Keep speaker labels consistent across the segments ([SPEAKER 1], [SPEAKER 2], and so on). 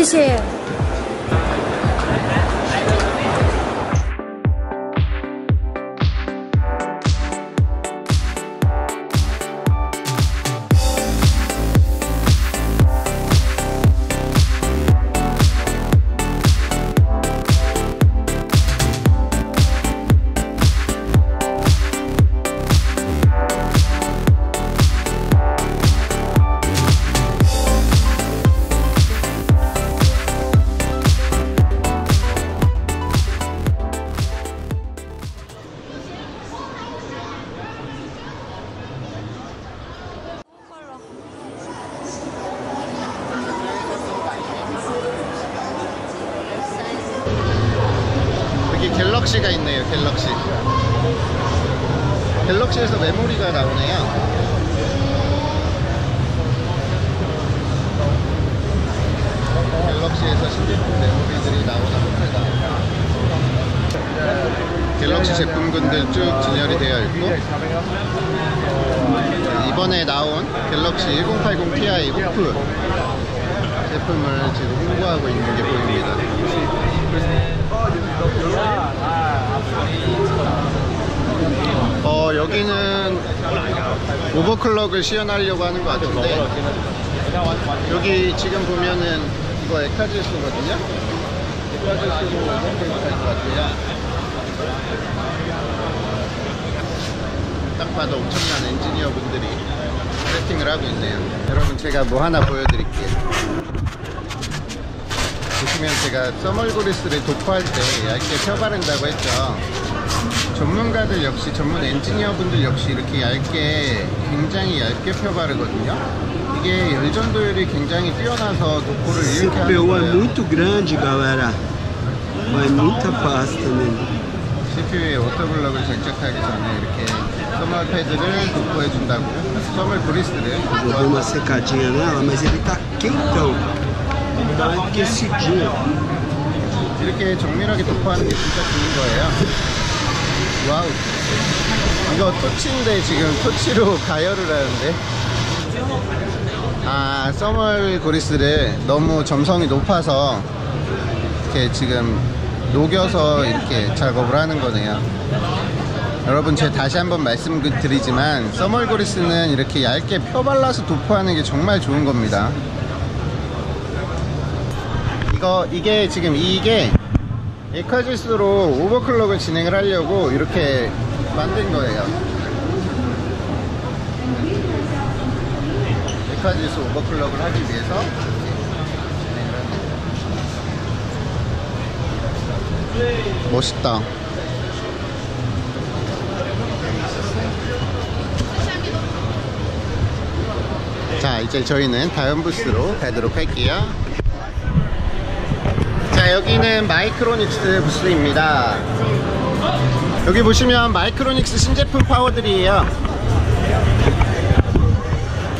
[SPEAKER 1] 끝이
[SPEAKER 2] 갤럭시에서 메모리가 나오네요. 갤럭시에서 신제품 메모리들이 나오나 봅니다. 갤럭시 제품군들 쭉 진열이 되어 있고 이번에 나온 갤럭시 1080 Ti 오프 제품을 지금 홍보하고 있는 게 보입니다 어 여기는 오버클럭을 시연하려고 하는 것 같은데 여기 지금 보면은 이거 에카지스거든요? 에카지스로 오버클럭 할 것 같아요 딱 봐도 엄청난 엔지니어 분들이 세팅을 하고 있네요. 여러분 제가 뭐 하나 보여드릴게요. 보시면 제가 써멀그리스를 도포할 때 얇게 펴바른다고 했죠 전문가들 역시 전문 엔지니어 분들 역시 이렇게 얇게 굉장히 얇게 펴 바르거든요 이게 열전도율이 굉장히 뛰어나서 도포를 이렇게 하는
[SPEAKER 3] PU é muito grande, galera. Vai muita pasta nele.
[SPEAKER 2] CPU의 오토블럭을 장착하기 전에 이렇게 써멀 패드를 도포해 준다고 써멀 그리스를
[SPEAKER 3] Eu dei uma secadinha nela, mas ele tá quentão. Tá aquecidinho.
[SPEAKER 2] 이렇게 정밀하게 도포하는 게 진짜 좋은 거예요. 와우. 이거 토치인데 지금 토치로 가열을 하는데. 아, 써멀 그리스를 너무 점성이 높아서 이렇게 지금 녹여서 이렇게 작업을 하는 거네요. 여러분 제가 다시 한번 말씀드리지만 써멀 그리스는 이렇게 얇게 펴발라서 도포하는 게 정말 좋은 겁니다. 이거 이게 지금 이게 에카지스로 오버클럭을 진행을 하려고 이렇게 만든 거예요. 에카지스 오버클럭을 하기 위해서 멋있다. 자 이제 저희는 다음 부스로 가도록 할게요. 자 여기는 마이크로닉스 부스입니다. 여기 보시면 마이크로닉스 신제품 파워들이에요.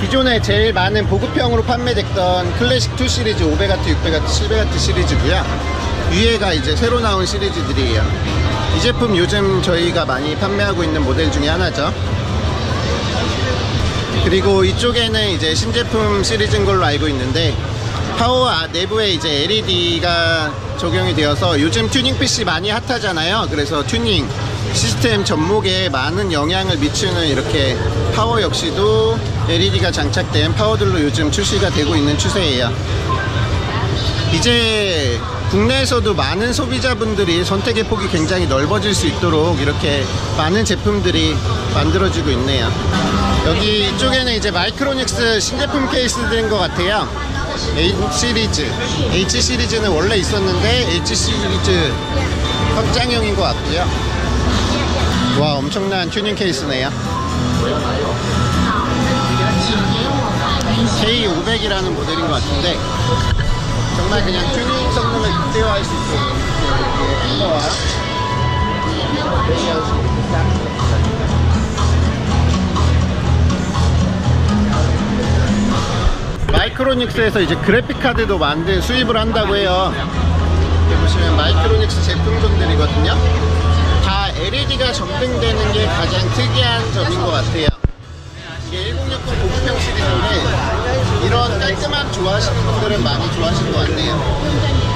[SPEAKER 2] 기존에 제일 많은 보급형으로 판매됐던 클래식 2 시리즈 500W, 600W, 700W 시리즈고요. 위에가 이제 새로 나온 시리즈들이에요. 이 제품 요즘 저희가 많이 판매하고 있는 모델 중에 하나죠. 그리고 이쪽에는 이제 신제품 시리즈인 걸로 알고 있는데 파워 아- 내부에 이제 LED가 적용이 되어서 요즘 튜닝 PC 많이 핫하잖아요. 그래서 튜닝 시스템 접목에 많은 영향을 미치는 이렇게 파워 역시도 LED가 장착된 파워들로 요즘 출시가 되고 있는 추세예요. 이제 국내에서도 많은 소비자분들이 선택의 폭이 굉장히 넓어질 수 있도록 이렇게 많은 제품들이 만들어지고 있네요. 여기 이쪽에는 이제 마이크로닉스 신제품 케이스들인 것 같아요. H 시리즈, H 시리즈는 원래 있었는데 H 시리즈 확장형인 것 같고요. 와 엄청난 튜닝 케이스네요. K500이라는 모델인 것 같은데 정말 그냥 튜닝 성능을 극대화할 수 있도록 이렇게 컬러와 마이크로닉스에서 이제 그래픽 카드도 만든 수입을 한다고 해요. 여기 보시면 마이크로닉스 제품군들이거든요. 다 LED가 점등되는 게 가장 특이한 점인 것 같아요. 이게 1060 고급형 시리즈인데 이런 깔끔함 좋아하시는 분들은 많이 좋아하실 것 같네요.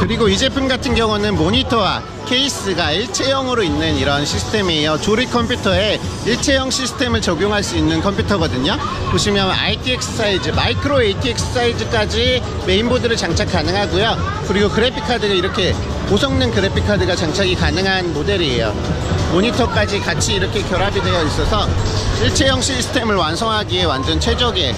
[SPEAKER 2] 그리고 이 제품 같은 경우는 모니터와 케이스가 일체형으로 있는 이런 시스템이에요. 조립 컴퓨터에 일체형 시스템을 적용할 수 있는 컴퓨터거든요. 보시면 ITX 사이즈, 마이크로 ATX 사이즈까지 메인보드를 장착 가능하고요. 그리고 그래픽카드가 이렇게 고성능 그래픽카드가 장착이 가능한 모델이에요. 모니터까지 같이 이렇게 결합이 되어 있어서 일체형 시스템을 완성하기에 완전 최적의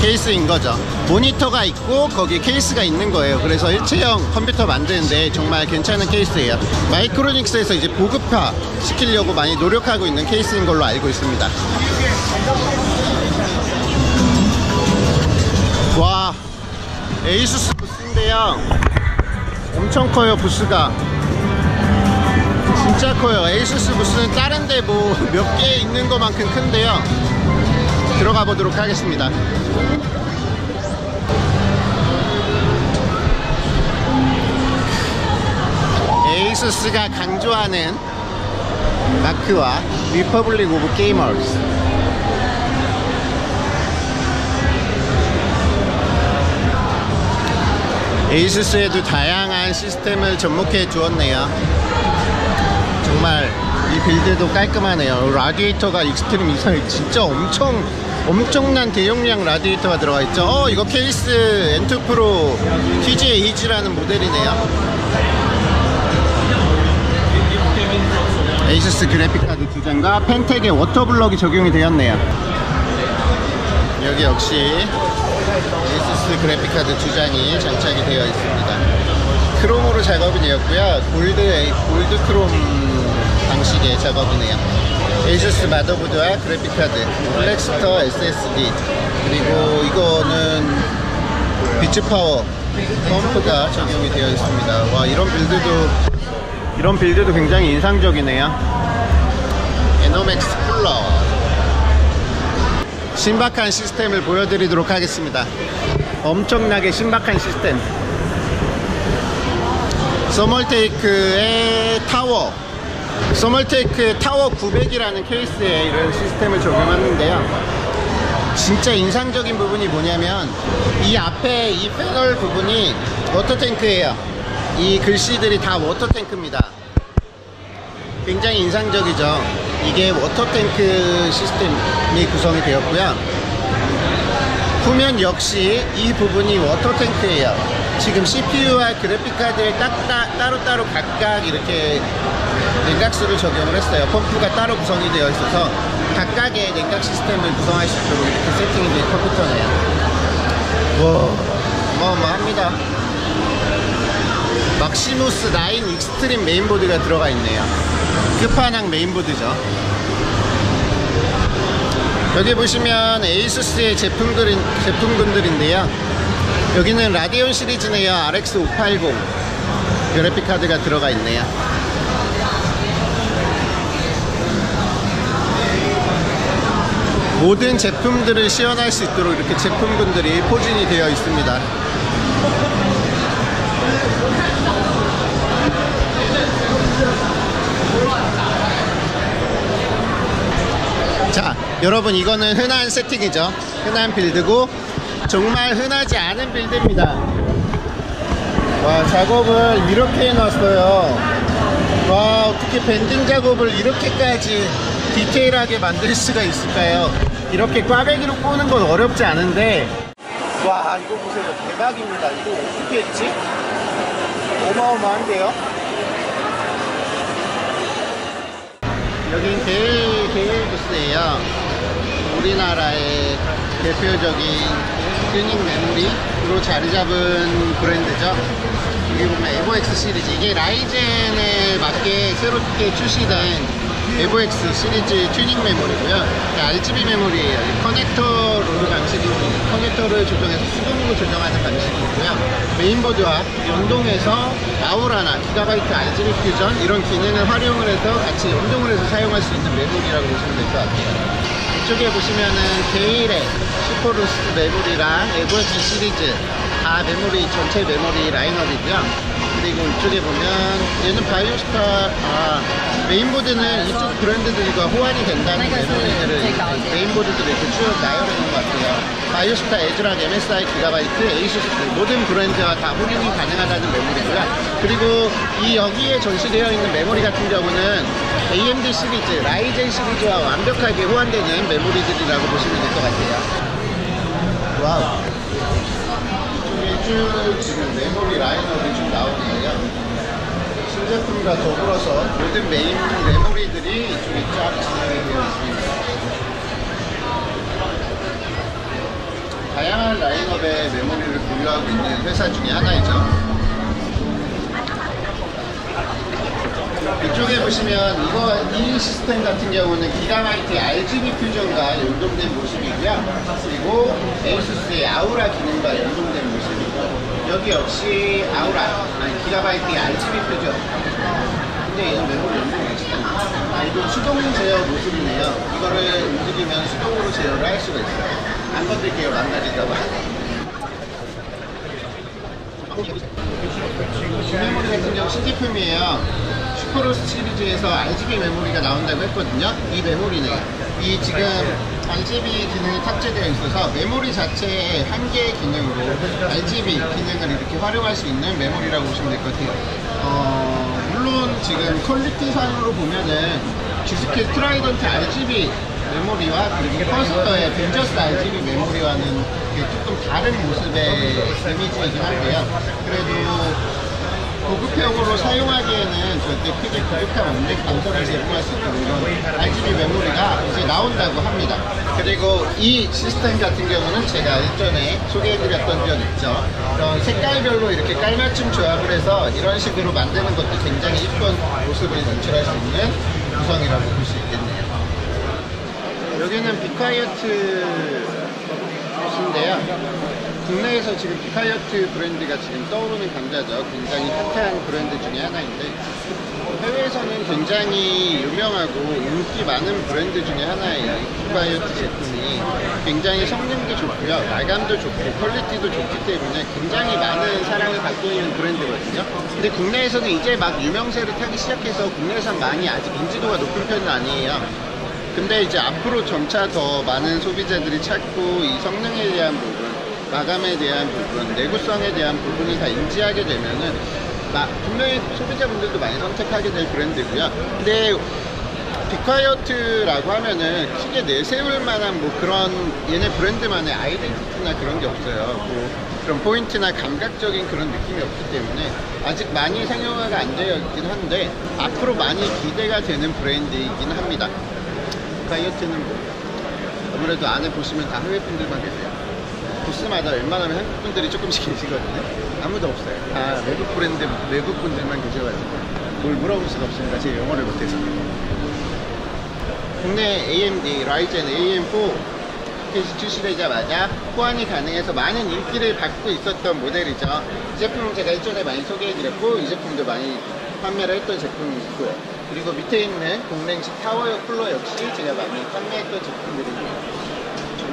[SPEAKER 2] 케이스인 거죠. 모니터가 있고 거기에 케이스가 있는 거예요. 그래서 일체형 컴퓨터 만드는데 정말 괜찮은 케이스예요. 마이크로닉스에서 이제 보급화 시키려고 많이 노력하고 있는 케이스인 걸로 알고 있습니다. 와, 에이수스 부스인데요. 엄청 커요, 부스가. 진짜 커요. 에이수스 부스는 다른데 뭐 몇 개 있는 것만큼 큰데요. 들어가 보도록 하겠습니다. 에이수스가 강조하는 마크와 리퍼블릭 오브 게이머스. 에이수스에도 다양한 시스템을 접목해 주었네요. 정말 이 빌드도 깔끔하네요. 라디에이터가 익스트림 이상이 진짜 엄청 엄청난 대용량 라디에이터가 들어가 있죠 어 이거 케이스 N2 프로 TJ-H라는 모델이네요 에이수스 그래픽카드 두 장과 펜텍의 워터블럭이 적용이 되었네요. 여기 역시 에이수스 그래픽카드 두 장이 장착이 되어 있습니다. 크롬으로 작업이 되었고요. 골드, 골드 크롬 방식의 작업이네요. 에이수스 마더보드와 그래픽카드, 블랙스터 SSD, 그리고 이거는 비츠파워 펌프가 적용이 되어 있습니다. 와, 이런 빌드도 이런 빌드도 굉장히 인상적이네요. 에노맥스 쿨러. 신박한 시스템을 보여드리도록 하겠습니다. 엄청나게 신박한 시스템. 서멀테이크의 타워. 서멀테이크 타워 900이라는 케이스에 이런 시스템을 적용하는데요. 진짜 인상적인 부분이 뭐냐면 이 앞에 이 패널 부분이 워터탱크예요. 이 글씨들이 다 워터탱크입니다. 굉장히 인상적이죠. 이게 워터탱크 시스템이 구성이 되었고요. 후면 역시 이 부분이 워터탱크예요. 지금 CPU와 그래픽 카드를 딱, 따, 따로따로 각각 이렇게 냉각수를 적용을 했어요. 펌프가 따로 구성이 되어 있어서 각각의 냉각 시스템을 구성할 수 있도록 이렇게 세팅이 된 컴퓨터네요. 와, 어마어마합니다. 막시무스 9 익스트림 메인보드가 들어가 있네요. 끝판왕 메인보드죠. 여기 보시면 에이수스의 제품들인, 제품군들인데요. 여기는 라디온 시리즈네요. RX 580 그래픽 카드가 들어가 있네요. 모든 제품들을 시연할 수 있도록 이렇게 제품군들이 포진이 되어 있습니다. 자, 여러분 이거는 흔한 세팅이죠. 흔한 빌드고 정말 흔하지 않은 빌드입니다. 와, 작업을 이렇게 해놨어요. 와, 어떻게 밴딩 작업을 이렇게까지 디테일하게 만들 수가 있을까요? 이렇게 꽈배기로 꼬는 건 어렵지 않은데 와, 이거 보세요. 대박입니다. 이거 어떻게 했지? 어마어마한데요? 여긴 게일, 게일 부스예요. 우리나라의 대표적인 튜닝 메모리로 자리 잡은 브랜드죠. 여기 보면 에보엑스 시리즈. 이게 라이젠에 맞게 새롭게 출시된 에보엑스 시리즈 튜닝 메모리고요. RGB 메모리예요. 이 커넥터 로드 방식이 커넥터를 조정해서 수동으로 조정하는 방식이고요. 메인보드와 연동해서 아우라나 기가바이트 RGB 퓨전 이런 기능을 활용을 해서 같이 연동을 해서 사용할 수 있는 메모리라고 보시면 될 것 같아요. 이쪽에 보시면은 게일의 슈퍼루스 메모리랑 에버스 시리즈 다 메모리 전체 메모리 라인업이고요. 그리고 이쪽에 보면 얘는 바이오스타 아 메인보드는 이쪽 브랜드들과 호환이 된다는 메모리들을 메인보드들을 이렇게 쭉 나열해놓은 것 같아요. 바이오스타 에즈락 MSI 기가바이트 에이수스 모든 브랜드와 다 혼용이 가능하다는 메모리고요. 그리고 이 여기에 전시되어 있는 메모리 같은 경우는 AMD 시리즈, 라이젠 시리즈와 완벽하게 호환되는 메모리들이라고 보시면 될 것 같아요. 와우. 쭉 지금 메모리 라인업이 쭉 나오는데요. 신제품과 더불어서 모든 메인 메모리들이 이쪽에 쫙 진행이 되어 있습니다. 다양한 라인업의 메모리를 보유하고 있는 회사 중에 하나이죠. 이쪽에 보시면 이거 이 시스템 같은 경우는 기가바이트 RGB 퓨전과 연동된 모습이고요. 그리고 에이수스의 아우라 기능과 연동된 모습이고 여기 역시 아우라 아니 기가바이트 RGB 퓨전. 근데 얘는 메모리 연동이. 아 이건 수동 제어 모습이네요. 이거를 움직이면 수동으로 제어를 할 수가 있어요. 안 건들게요. 이 메모리 같은 경우 신제품이에요. 슈퍼로스 시리즈에서 RGB 메모리가 나온다고 했거든요. 이 메모리네요. 이 지금 RGB 기능이 탑재되어 있어서 메모리 자체의 한 개의 기능으로 RGB 기능을 이렇게 활용할 수 있는 메모리라고 보시면 될 것 같아요. 어, 물론 지금 퀄리티상으로 보면은 주스케 트라이던트 RGB 메모리와 그리고 퍼스터의 벤저스 RGB 메모리와는 조금 다른 모습의 이미지이긴 한데요. 그래도 고급형으로 사용하기에는 절대 크게 부족함 없는 감성을 제공할 수 있는 이런 RGB 메모리가 이제 나온다고 합니다. 그리고 이 시스템 같은 경우는 제가 일전에 소개해드렸던 적 있죠. 그런 색깔별로 이렇게 깔맞춤 조합을 해서 이런 식으로 만드는 것도 굉장히 이쁜 모습을 연출할 수 있는 구성이라고 볼 수 있겠네요. 여기는 비카이어트인데요. 국내에서 지금 비카이어트 브랜드가 지금 떠오르는 감자죠. 굉장히 핫한 브랜드 중에 하나인데 해외에서는 굉장히 유명하고 인기 많은 브랜드 중에 하나예요. 이 비카이어트 제품이 굉장히 성능도 좋고요. 마감도 좋고 퀄리티도 좋기 때문에 굉장히 많은 사랑을 받고 있는 브랜드거든요. 근데 국내에서는 이제 막 유명세를 타기 시작해서 국내에서 많이 아직 인지도가 높은 편은 아니에요. 근데 이제 앞으로 점차 더 많은 소비자들이 찾고 이 성능에 대한 부분, 마감에 대한 부분, 내구성에 대한 부분을 다 인지하게 되면은 마- 분명히 소비자분들도 많이 선택하게 될 브랜드고요. 근데 비콰이어트라고 하면은 크게 내세울 만한 뭐 그런 얘네 브랜드만의 아이덴티티나 그런 게 없어요. 뭐 그런 포인트나 감각적인 그런 느낌이 없기 때문에 아직 많이 상용화가 안 되어 있긴 한데 앞으로 많이 기대가 되는 브랜드이긴 합니다. 비콰이어트는 뭐 아무래도 안에 보시면 다 해외 분들만 계세요. 부스마다 웬만하면 한국 분들이 조금씩 계시거든요. 아무도 없어요. 다 외국 브랜드, 외국 분들만 계셔가지고 뭘 물어볼 수가 없습니다. 제 영어를 못해서. 국내 AMD 라이젠 AM4 패키지 출시되자마자 호환이 가능해서 많은 인기를 받고 있었던 모델이죠. 이 제품은 제가 일전에 많이 소개해드렸고 이 제품도 많이 판매를 했던 제품이고요. 그리고 밑에 있는 공랭식 타워 쿨러 역시 제가 많이 판매했던 제품들입니다.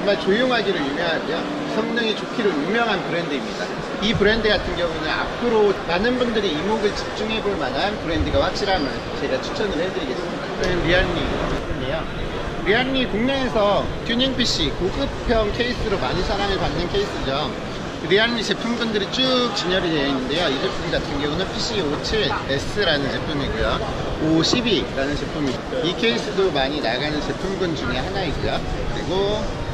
[SPEAKER 2] 정말 조용하기로 유명하고요. 성능이 좋기로 유명한 브랜드입니다. 이 브랜드 같은 경우는 앞으로 많은 분들이 이목을 집중해 볼 만한 브랜드가 확실함을 제가 추천을 해드리겠습니다. 리안리인데요. 리안리 국내에서 튜닝 PC 고급형 케이스로 많이 사랑을 받는 케이스죠. 리안리 제품군들이 쭉 진열이 되어 있는데요. 이 제품 같은 경우는 PC57S라는 제품이고요. 512라는 제품이고 이 케이스도 많이 나가는 제품군 중에 하나이고요. 그리고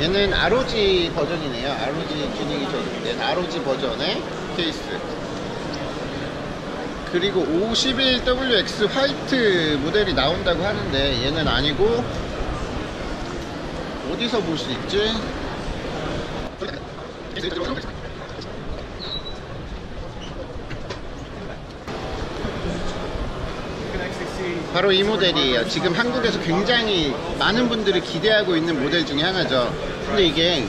[SPEAKER 2] 얘는 ROG 버전이네요. ROG 튜닝이 되어있는데 ROG 버전의 케이스. 그리고 51WX 화이트 모델이 나온다고 하는데 얘는 아니고 어디서 볼 수 있지? 바로 이 모델이에요. 지금 한국에서 굉장히 많은 분들이 기대하고 있는 모델 중에 하나죠. 근데 이게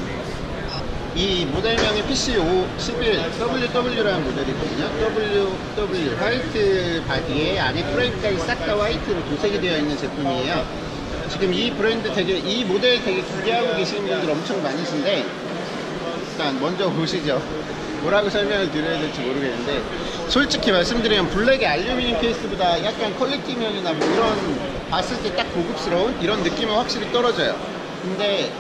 [SPEAKER 2] 이 모델명이 PC511 WW라는 모델이거든요. WW 화이트 바디에 안에 프레임까지 싹 다 화이트로 도색이 되어 있는 제품이에요. 지금 이 브랜드 되게 이 모델 되게 기대하고 계시는 분들 엄청 많으신데 일단 먼저 보시죠. 뭐라고 설명을 드려야 될지 모르겠는데 솔직히 말씀드리면 블랙의 알루미늄 케이스보다 약간 퀄리티면이나 뭐 이런 봤을 때 딱 고급스러운 이런 느낌은 확실히 떨어져요. 근데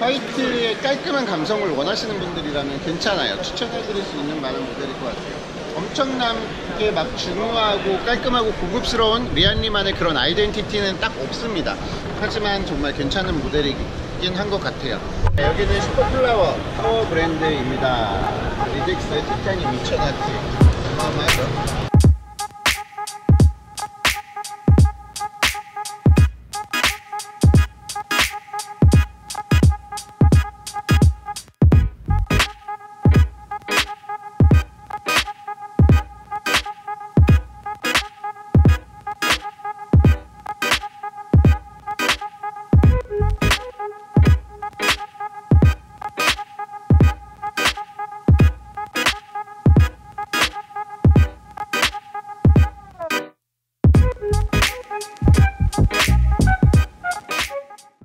[SPEAKER 2] 화이트의 깔끔한 감성을 원하시는 분들이라면 괜찮아요. 추천해드릴 수 있는 많은 모델일 것 같아요. 엄청나게 막 중후하고 깔끔하고 고급스러운 리안리만의 그런 아이덴티티는 딱 없습니다. 하지만 정말 괜찮은 모델이 긴 한 것 같아요. 네, 여기는 슈퍼플라워 파워 브랜드입니다. 리덱스 티타늄 2000W 어마어마하죠